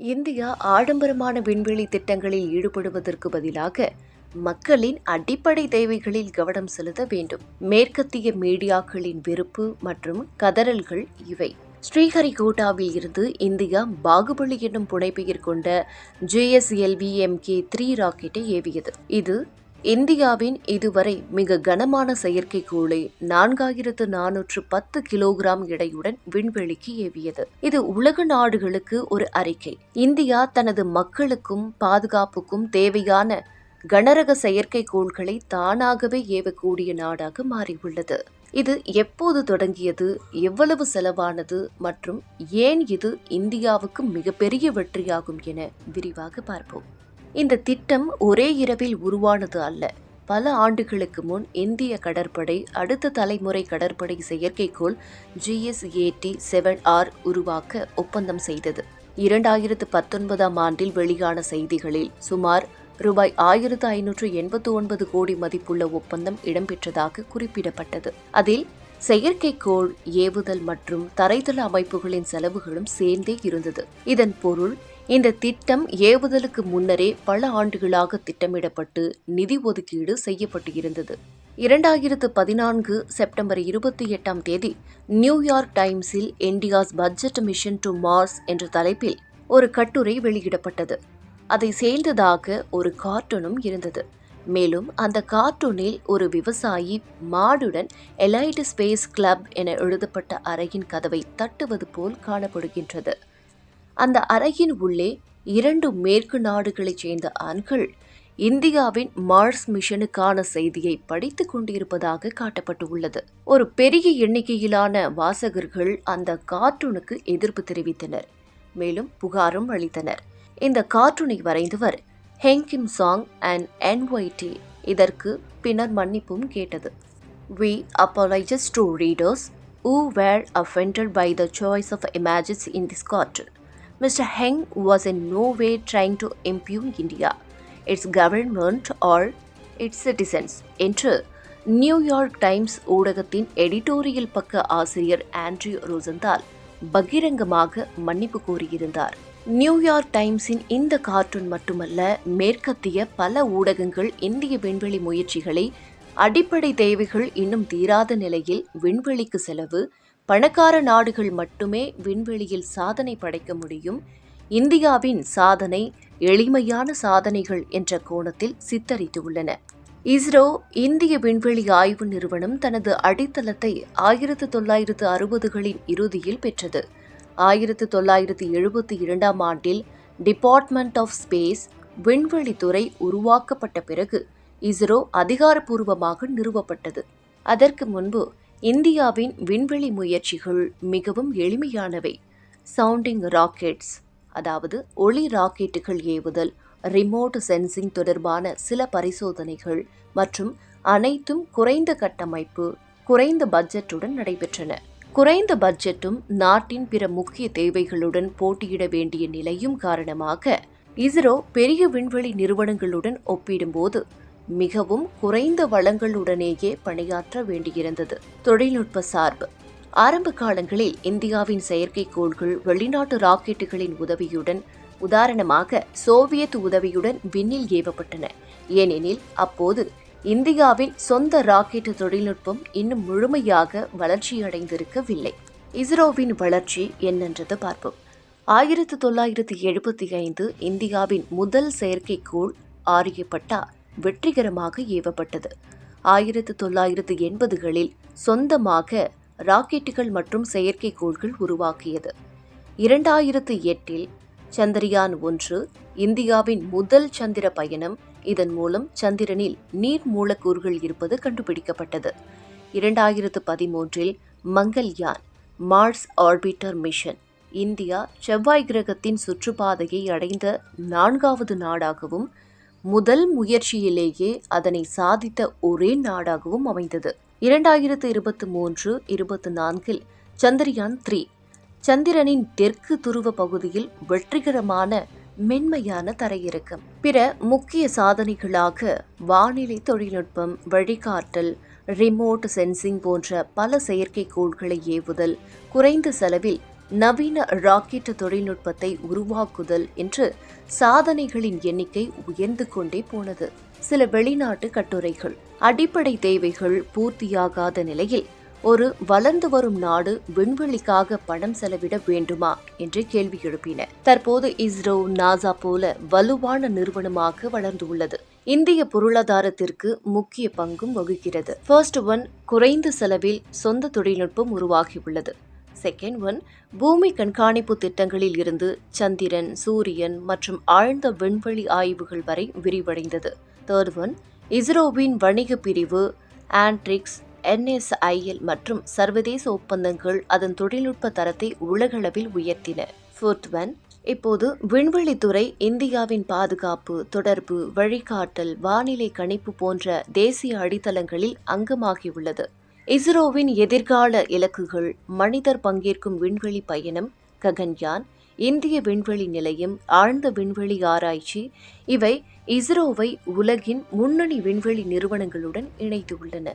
India ஆடம்பரமான விண்வெளி திட்டங்களில் ஈடுபடுவதற்கு பதிலாக மக்களின் அடிப்படை தேவைகளில் கவனம் செலுத்த வேண்டும். மேற்கத்திய மீடியாக்களின் வெறுப்பு மற்றும் கதறல்கள் இவை. ஸ்ரீஹரிகோட்டாவில் இருந்து இந்தியா பாகுபலி என்னும் புனைப்பெயர் கொண்ட ஜேஎஸ்எல்வி எம்கே த்ரீ ராக்கெட்டை ஏவியது. இது இந்தியாவின் இதுவரை மிக கனமான செயற்கைக்கோளை நான்காயிரத்து நானூற்று பத்து கிலோகிராம் எடையுடன் விண்வெளிக்கு ஏவியது. இது உலக நாடுகளுக்கு ஒரு அறிக்கை. இந்தியா தனது மக்களுக்கும் பாதுகாப்புக்கும் தேவையான கனரக செயற்கைக்கோள்களை தானாகவே ஏவக்கூடிய நாடாக மாறியுள்ளது. இது எப்போது தொடங்கியது எவ்வளவு செலவானது மற்றும் ஏன் இது இந்தியாவுக்கு மிகப்பெரிய வெற்றியாகும் என விரிவாக பார்ப்போம். இந்த திட்டம் ஒரே இரவில் உருவானது அல்ல. பல ஆண்டுகளுக்கு முன் இந்திய கடற்படை அடுத்த தலைமுறை கடற்படை செயற்கைக்கோள் ஜிஎஸ்ஏடி செவன் ஆர் உருவாக்க ஒப்பந்தம் செய்தது. இரண்டாயிரத்து பத்தொன்பதாம் ஆண்டில் வெளியான செய்திகளில் சுமார் ரூபாய் ஆயிரத்து ஐநூற்று எண்பத்து ஒன்பது கோடி மதிப்புள்ள ஒப்பந்தம் இடம்பெற்றதாக குறிப்பிடப்பட்டது. அதில் செயற்கைக்கோள் ஏவுதல் மற்றும் தரைதள அமைப்புகளின் செலவுகளும் சேர்ந்தே இருந்தது. இதன் பொருள் இந்த திட்டம் ஏவுதலுக்கு முன்னரே பல ஆண்டுகளாக திட்டமிடப்பட்டு நிதி ஒதுக்கீடு செய்யப்பட்டு இருந்தது இரண்டாயிரத்து பதினான்கு செப்டம்பர் இருபத்தி எட்டாம் தேதி நியூயார்க் டைம்ஸில் India's budget mission to Mars என்ற தலைப்பில் ஒரு கட்டுரை வெளியிடப்பட்டது. அதை சேர்ந்ததாக ஒரு கார்ட்டூனும் இருந்தது. மேலும் அந்த கார்ட்டூனில் ஒரு விவசாயி மாடுடன் எலைட் ஸ்பேஸ் கிளப் என எழுதப்பட்ட அறையின் கதவை தட்டுவது போல் காணப்படுகின்றது. அந்த அறையின் உள்ளே இரண்டு மேற்கு நாடுகளைச் சேர்ந்த ஆண்கள் இந்தியாவின் மார்ஸ் மிஷனுக்கான செய்தியை படித்துக் கொண்டிருப்பதாக காட்டப்பட்டுள்ளது. ஒரு பெரிய எண்ணிக்கையிலான வாசகர்கள் அந்த கார்ட்டூனுக்கு எதிர்ப்பு தெரிவித்தனர். மேலும் புகாரும் அளித்தனர். இந்த கார்ட்டூனை வரைந்தவர் ஹெங்கிம் சாங் அண்ட் என்ஒய்டி இதற்கு பின்னர் மன்னிப்பும் கேட்டது. We apologise to readers who were offended by the choice of images in this cartoon. Mr. Heng was in no way trying to impugn India, its government or its citizens என்று New York Times ஊடகத்தின் editorial பக்க ஆசிரியர் Andrew ரோசந்தால் பகிரங்கமாக மன்னிப்பு கோரியிருந்தார் New York டைம்ஸின் இந்த cartoon மட்டுமல்ல மேற்கத்திய பல ஊடகங்கள் இந்திய விண்வெளி முயற்சிகளை அடிப்படை தேவைகள் இன்னும் தீராத நிலையில் விண்வெளிக்கு செலவு பணக்கார நாடுகள் மட்டுமே விண்வெளியில் சாதனை படைக்க முடியும். இந்தியாவின் சாதனை எளிமையான சாதனைகள் என்ற கோணத்தில் சித்தரித்துள்ளன இஸ்ரோ இந்திய விண்வெளி ஆய்வு நிறுவனம் தனது அடித்தளத்தை ஆயிரத்து தொள்ளாயிரத்து அறுபதுகளின் இறுதியில் பெற்றது. ஆயிரத்து தொள்ளாயிரத்து எழுபத்தி இரண்டாம் ஆண்டில் டிபார்ட்மெண்ட் ஆஃப் ஸ்பேஸ் விண்வெளித்துறை உருவாக்கப்பட்ட பிறகு இஸ்ரோ அதிகாரப்பூர்வமாக நிறுவப்பட்டது. அதற்கு முன்பு இந்தியாவின் விண்வெளி முயற்சிகள் மிகவும் எளிமையானவை. சவுண்டிங் ராக்கெட்ஸ் அதாவது ஒளி ராக்கெட்டுகள் ஏவுதல் ரிமோட் சென்சிங் தொடர்பான சில பரிசோதனைகள் மற்றும் அனைத்தும் குறைந்த கட்டமைப்பு குறைந்த பட்ஜெட்டுடன் நடைபெற்றன. குறைந்த பட்ஜெட்டும் நாட்டின் பிற முக்கிய தேவைகளுடன் போட்டியிட வேண்டிய நிலையும் காரணமாக இஸ்ரோ பெரிய விண்வெளி நிறுவனங்களுடன் ஒப்பிடும்போது மிகவும் குறைந்த வளங்களுடனேயே பணியாற்ற வேண்டியிருந்தது. தொழில்நுட்ப சார்பு. ஆரம்ப காலங்களில் இந்தியாவின் செயற்கைக்கோள்கள் வெளிநாட்டு ராக்கெட்டுகளின் உதவியுடன் உதாரணமாக சோவியத் உதவியுடன் விண்ணில் ஏவப்பட்டன. ஏனெனில் அப்போது இந்தியாவின் சொந்த ராக்கெட் தொழில்நுட்பம் இன்னும் முழுமையாக வளர்ச்சியடைந்திருக்கவில்லை. இஸ்ரோவின் வளர்ச்சி என்னென்றது பார்ப்போம். ஆயிரத்து தொள்ளாயிரத்து எழுபத்தி ஐந்து இந்தியாவின் முதல் செயற்கைக்கோள் ஆரியப்பட்டா வெற்றிகரமாக ஏவப்பட்டது. ஆயிரத்து தொள்ளாயிரத்து எண்பதுகளில் சொந்தமாக ராக்கெட்டுகள் மற்றும் செயற்கைக்கோள்கள் உருவாக்கியது. இரண்டாயிரத்து எட்டில் சந்திரயான் ஒன்று இந்தியாவின் முதல் சந்திர பயணம். இதன் மூலம் சந்திரனில் நீர் மூலக்கூறுகள் இருப்பது கண்டுபிடிக்கப்பட்டது. இரண்டாயிரத்து பதிமூன்றில் Mangalyaan Mars orbiter mission India செவ்வாய் கிரகத்தின் சுற்றுப்பாதையை அடைந்த நான்காவது நாடாகவும் முதல் முயற்சியிலேயே அதனை சாதித்த ஒரே நாடாகவும் அமைந்தது. இரண்டாயிரத்து இருபத்தி மூன்று இருபத்தி நான்கில் சந்திரயான் த்ரீ சந்திரனின் தெற்கு துருவ பகுதியில் வெற்றிகரமான மென்மையான தரையிறக்கம் பிற முக்கிய சாதனைகளாக வானிலை தொழில்நுட்பம் வழிகாட்டல் ரிமோட் சென்சிங் போன்ற பல செயற்கைக்கோள்களை ஏவுதல் குறைந்த செலவில் நவீன ராக்கெட் தொழில்நுட்பத்தை உருவாக்குதல் என்று சாதனைகளின் எண்ணிக்கை உயர்ந்து கொண்டே போனது. சில வெளிநாட்டு கட்டுரைகள். அடிப்படை தேவைகள் பூர்த்தியாகாத நிலையில் ஒரு வளர்ந்து வரும் நாடு விண்வெளிக்காக பணம் செலவிட வேண்டுமா என்று கேள்வி எழுப்பின. தற்போது இஸ்ரோ நாசா போல வலுவான நிறுவனமாக வளர்ந்துள்ளது. இந்திய பொருளாதாரத்திற்கு முக்கிய பங்கும் வகிக்கிறது. ஃபர்ஸ்ட் ஒன் குறைந்த செலவில் சொந்த தொழில்நுட்பம் உருவாகியுள்ளது. செகண்ட் ஒன் பூமி கண்காணிப்பு திட்டங்களில் இருந்து சந்திரன் சூரியன் மற்றும் ஆழ்ந்த விண்வெளி ஆய்வுகள் வரை விரிவடைந்தது. தேர்ட் ஒன் இஸ்ரோவின் வணிக பிரிவு ஆண்ட்ரிக்ஸ் என்எஸ்ஐஎல் மற்றும் சர்வதேச ஒப்பந்தங்கள் அதன் தொழில்நுட்ப தரத்தை உலகளவில் உயர்த்தின. ஃபோர்த் ஒன் இப்போது விண்வெளித்துறை இந்தியாவின் பாதுகாப்பு தொடர்பு வழிகாட்டல் வானிலை கணிப்பு போன்ற தேசிய அடித்தளங்களில் அங்கமாகியுள்ளது. இஸ்ரோவின் எதிர்கால இலக்குகள் மனிதர் பங்கேற்கும் விண்வெளி பயணம் ககன்யான் இந்திய விண்வெளி நிலையம் ஆழ்ந்த விண்வெளி ஆராய்ச்சி இவை இஸ்ரோவை உலகின் முன்னணி விண்வெளி நிறுவனங்களுடன் இணைத்துள்ளன.